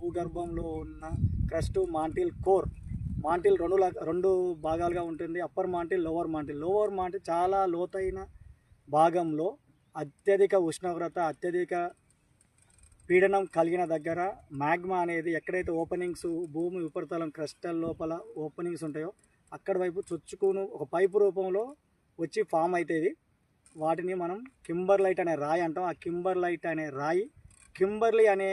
భూగర్భంలో ఉన్న crust mantle core mantle రెండు రెండు భాగాలుగా ఉంటుంది. Upper mantle lower mantle. Lower mantle చాలా లోతైన భాగంలో అత్యధిక ఉష్ణోగ్రత అత్యధిక పీడనం కలిగిన దగ్గర మ్యాగ్మా అనేది ఎక్కడైతే ఓపెనింగ్స్ భూమి ఉపరితలం క్రస్టల్ లోపల ఓపెనింగ్స్ ఉంటాయో అక్కడ వైపు చొచ్చుకును ఒక పైపు రూపంలో వచ్చి ఫామ్ అవుతుంది వాటిని మనం కింబర్లైట్ అనే రాయి అంటాం. ఆ కింబర్లైట్ అనే రాయి కింబర్లీ అనే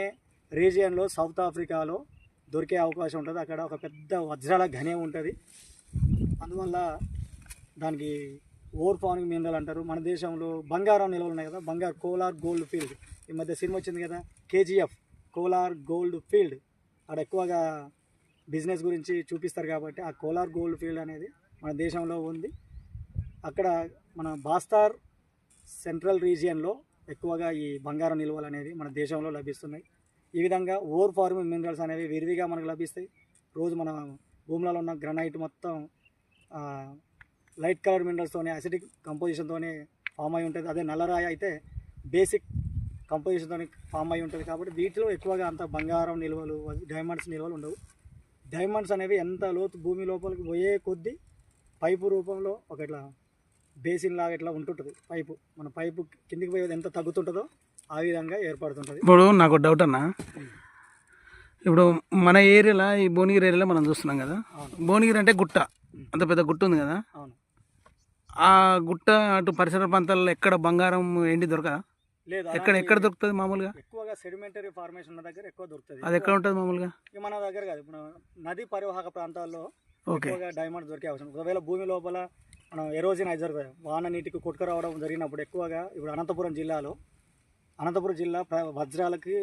రీజియన్లో సౌత్ ఆఫ్రికాలో దొరికే అవకాశం ఉంటుంది. అక్కడ ఒక పెద్ద వజ్రాల ఘనే ఉంటుంది. అందువల్ల దానికి ఓర్ ఫార్మింగ్ మినరల్ అంటారు. మన దేశంలో బంగారం నిల్వలు ఉన్నాయి కదా బంగారు కోలార్ గోల్డ్ ఫీల్డ్. ఈ మధ్య సినిమా వచ్చింది కదా కేజీఎఫ్ కోలార్ గోల్డ్ ఫీల్డ్. అక్కడ ఎక్కువగా బిజినెస్ గురించి చూపిస్తారు కాబట్టి ఆ కోలార్ గోల్డ్ ఫీల్డ్ అనేది మన దేశంలో ఉంది. అక్కడ మన బాస్తార్ సెంట్రల్ రీజియన్లో ఎక్కువగా ఈ బంగారం నిల్వలు అనేది మన దేశంలో లభిస్తున్నాయి. ఈ విధంగా ఓవర్ ఫార్మింగ్ మినరల్స్ అనేవి విరివిగా మనకు లభిస్తాయి. రోజు మన భూములలో ఉన్న గ్రనైట్ మొత్తం లైట్ కలర్ మినరల్స్తోనే అసిడిక్ కంపోజిషన్తోనే ఫామ్ అయి ఉంటుంది. అదే నల్లరాయి అయితే బేసిక్ కంపోజిషన్తో ఫామ్ అయి ఉంటుంది కాబట్టి వీటిలో ఎక్కువగా అంత బంగారం నిల్వలు డైమండ్స్ నిల్వలు ఉండవు. డైమండ్స్ అనేవి ఎంత లోతు భూమి లోపలికి పోయే కొద్దీ పైపు రూపంలో ఒక ఇట్లా బేసిన్ లాగా ఇట్లా ఉంటుంటుంది. పైపు మన పైపు కిందికి పోయేది ఎంత తగ్గుతుంటుందో ఆ విధంగా ఏర్పడుతుంటుంది. ఇప్పుడు నాకు డౌట్ అన్న. ఇప్పుడు మన ఏరియాలో ఈ భువనగిరి ఏరియాలో మనం చూస్తున్నాం కదా. భువనగిరి అంటే గుట్ట. అంత పెద్ద గుట్ట ఉంది కదా. అవును. ఆ గుట్ట అటు పరిసర ప్రాంతాల్లో ఎక్కడ బంగారం ఎండి దొరకదా? లేదు ఎక్కడ ఎక్కడ దొరుకుతుంది మామూలుగా? ఎక్కువగా సెడిమెంటరీ ఫార్మేషన్ ఉన్న దగ్గర ఎక్కువ దొరుకుతుంది. అది ఎక్కడ ఉంటుంది మామూలుగా? మన దగ్గర కాదు. ఇప్పుడు నది పరివాహక ప్రాంతాల్లో ఓకే. ఎక్కువగా డైమండ్స్ దొరికే అవసరం. ఒకవేళ భూమి లోపల మనం ఎరోజన్ అయితే జరుగుతుంది వాన నీటికి కొట్టుకురావడం జరిగినప్పుడు ఎక్కువగా ఇప్పుడు అనంతపురం జిల్లాలో అనంతపురం జిల్లా ప్ర- వజ్రాలకి